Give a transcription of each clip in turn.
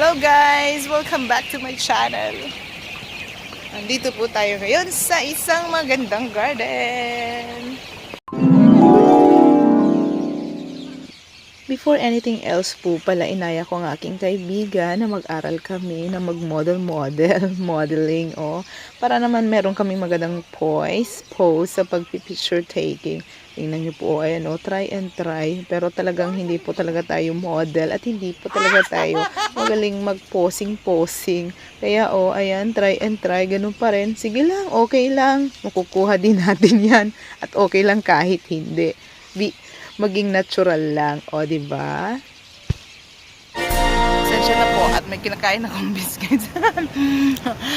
Hello guys! Welcome back to my channel. Nandito po tayo ngayon sa isang magandang garden. Before anything else po pala, inaya ko ang aking kaibigan na mag-aral kami na mag-model-model, modeling, o. para naman meron kami magandang poise, pose sa pag-picture taking. Tingnan niyo po, ayan o, try and try. Pero talagang hindi po talaga tayo model at hindi po talaga tayo magaling mag-posing-posing. Kaya o, ayan, try and try, ganun pa rin. Sige lang, okay lang. Makukuha din natin yan. At okay lang kahit hindi. Bi maging natural lang, o, di ba? Sensya na po at may kinakain akong biscuits.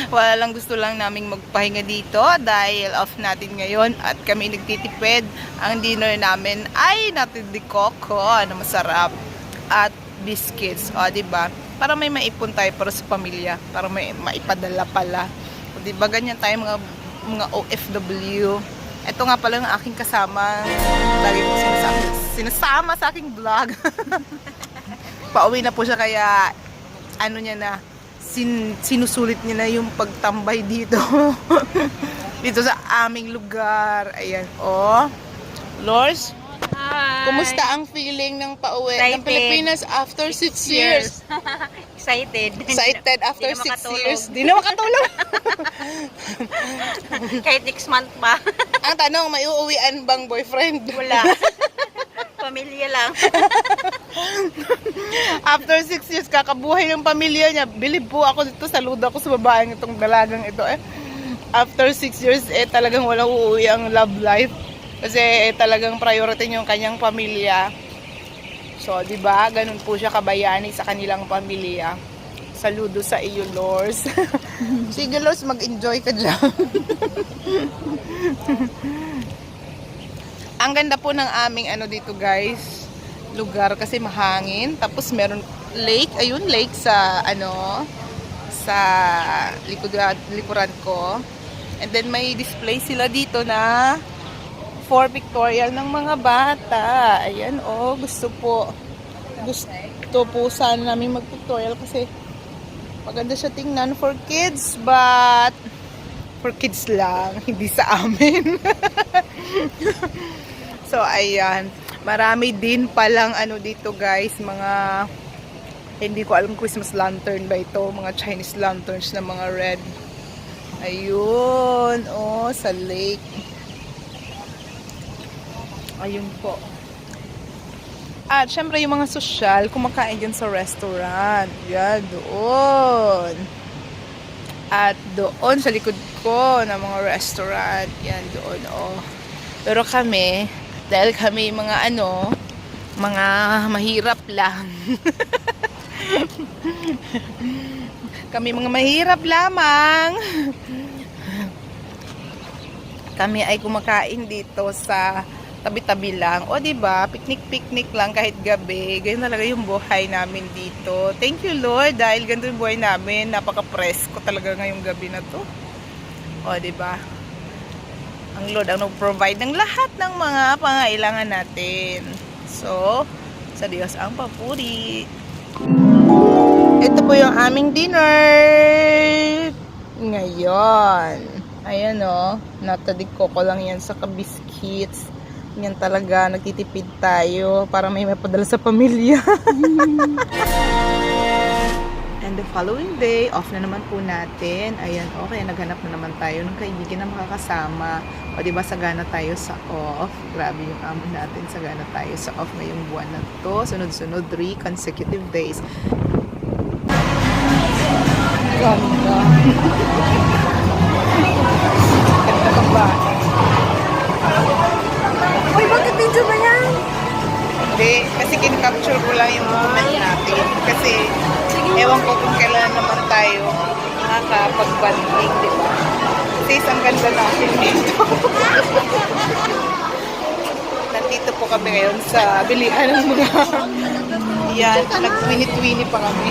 Wala lang gusto lang naming magpahinga dito dahil off natin ngayon at kami nagtitipid. Ang dinner namin ay natin di coco na masarap at biscuits, o, di ba? Para may maipon tayo para sa pamilya, para may maipadala pala. O, di ba ganyan tayo mga mga OFW. Ito nga pala ang aking kasama. Lagi ko sinasama, sinasama sa aking vlog. Pauwi na po siya kaya ano niya na sin, sinusulit niya na yung pagtambay dito. dito sa aming lugar. Ayan, oh. Lors, Hi. kumusta ang feeling ng pauwi ng Excited. Pilipinas after 6 years? Excited. Excited after Di na 6 makatulog. years? Di na makatulog. Kahit next month pa. ang tanong, may uuwian bang boyfriend? Wala. Pamilya lang. After 6 years, kakabuhay ng pamilya niya. Bilib po ako dito, saludo ako sa babaeng itong dalagang ito. Eh. After 6 years, eh talagang walang uuwi ang love life. Kasi eh, talagang priority yung kanyang pamilya. So, di ba? Ganun po siya kabayani sa kanilang pamilya. Saludo sa iyo, Lors. Sige, Lors, mag-enjoy ka dyan. Ang ganda po ng aming ano dito, guys lugar kasi mahangin. Tapos meron lake, ayun lake sa ano sa likuran, likuran ko. And then may display sila dito na for pictorial ng mga bata. Ayan oh, gusto po gusto po sana namin mag-pictorial kasi maganda siya tingnan for kids but for kids lang, hindi sa amin. so ayan, marami din palang ano dito guys, mga hindi ko alam Christmas lantern ba ito, mga Chinese lanterns na mga red. Ayun, oh, sa lake. Ayun po. At syempre yung mga sosyal, kumakain dyan sa restaurant. Yan, doon. At doon sa likod ko ng mga restaurant. Yan, doon, oh. Pero kami, dahil kami mga ano, mga mahirap lang. kami mga mahirap lamang. kami ay kumakain dito sa tabi-tabi lang. O, di ba Picnic-picnic lang kahit gabi. Ganyan talaga yung buhay namin dito. Thank you, Lord, dahil ganito yung buhay namin. Napaka-presko talaga ngayong gabi na to. O, di ba ang Lord ang nag-provide ng lahat ng mga pangailangan natin. So, sa Diyos ang papuri. Ito po yung aming dinner. Ngayon. Ayan o. Natadig ko ko lang yan sa kabiskits. Yan talaga. Nagtitipid tayo para may mapadala sa pamilya. And the following day, off na naman po natin. Ayan, okay, naghanap na naman tayo ng kaibigan na makakasama. O, di ba, sagana tayo sa off. Grabe yung amo natin, sagana tayo sa off ngayong buwan na to. Sunod-sunod, 3 consecutive days. Ganda. hindi. Kasi kinapture ko lang yung moment natin. Kasi ewan ko kung kailan naman tayo nakakapag-banding, di ba? Sis, ang ganda natin dito. Nandito po kami ngayon sa bilihan ng mga yan. Nag-wini-wini pa kami.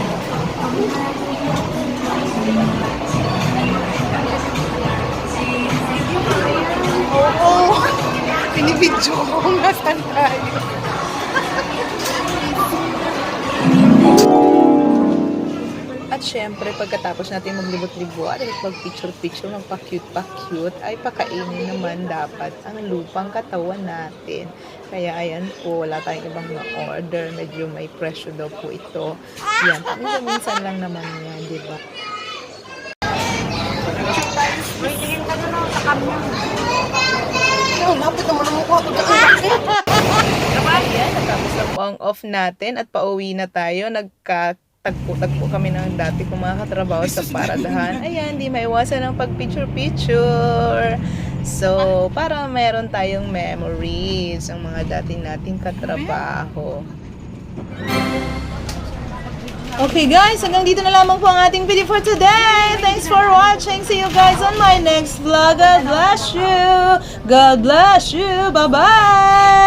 Oh, oh. Pinibidyo ko kung nasan tayo. At syempre, pagkatapos natin maglibot-libot at mag-picture-picture, magpa-cute-pa-cute, ay pakainin naman dapat ang lupang katawan natin. Kaya ayan po, wala tayong ibang ma-order. Medyo may presyo daw po ito. Yan, minsan lang naman yan, di ba? Lapit naman ang mukha ko Ayan, natapos na po ang off natin at pauwi na tayo. Nagka-tagpo-tagpo kami ng dati kong mga katrabaho sa paradahan. Ayan, di maiwasan ang pag-picture-picture. So, para meron tayong memories ang mga dati nating katrabaho. Okay guys, hanggang dito na lamang po ang ating video for today. Thanks for watching. See you guys on my next vlog. God bless you. God bless you. Bye-bye.